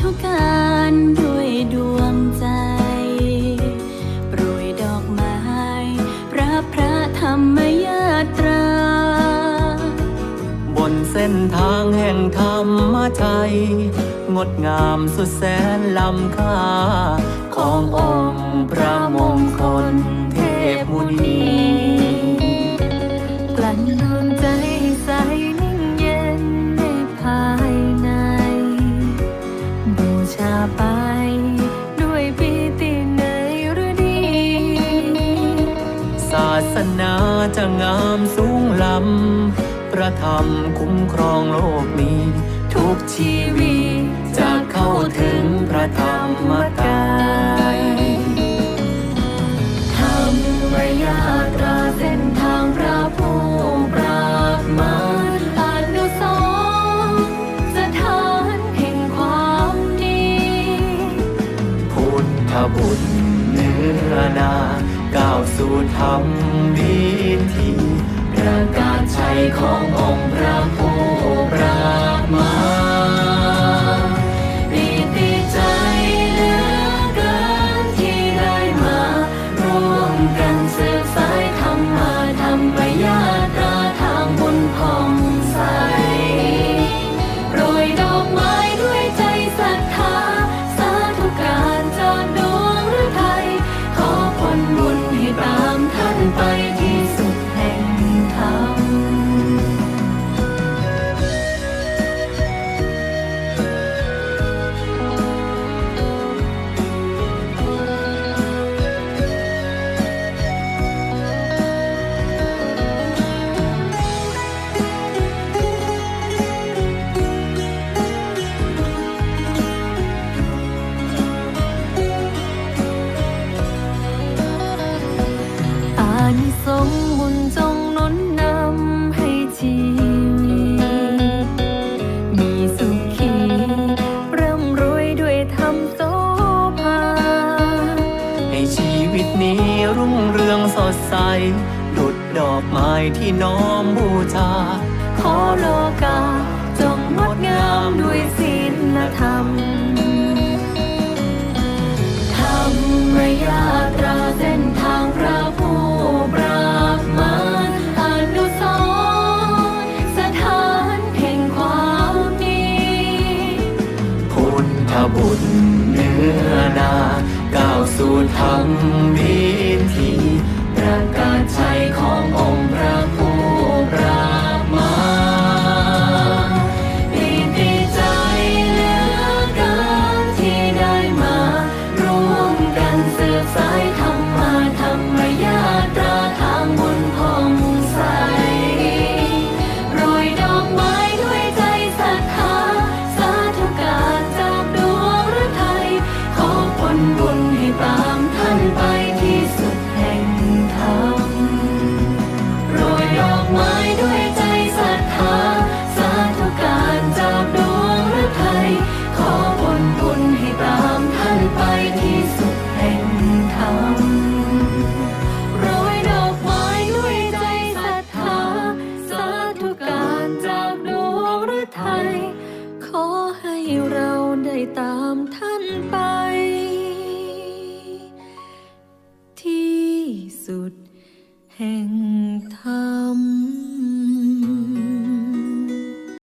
ธุการด้วยดวงใจ โปรยดอกไม้ รับพระธรรมยาตรา บนเส้นทางแห่งธรรมใจงดงามสุดแสนล้ำค่า ขององค์พระมงคลเทพมุนีกลั่น สนาจะงามสูงล้ำประธรรมคุ้มครองโลกนี้ ทุกชีวิตจะเข้าถึงพระธรรมกาย สู่ธรรมวิธีประกาศชัยขององค์พระผู้ สงส์บุญจงนุนนำให้ชีวิตมีสุขีร่ำรวยด้วยธรรมโสภาให้ชีวิตนี้รุ่งเรืองสดใสดุดดอกไม้ที่น้อมบูชาขอโลกาจงงดงามด้วยศีลธรรมาว ไทย ขอให้เราได้ตามท่านไป ที่สุดแห่งธรรม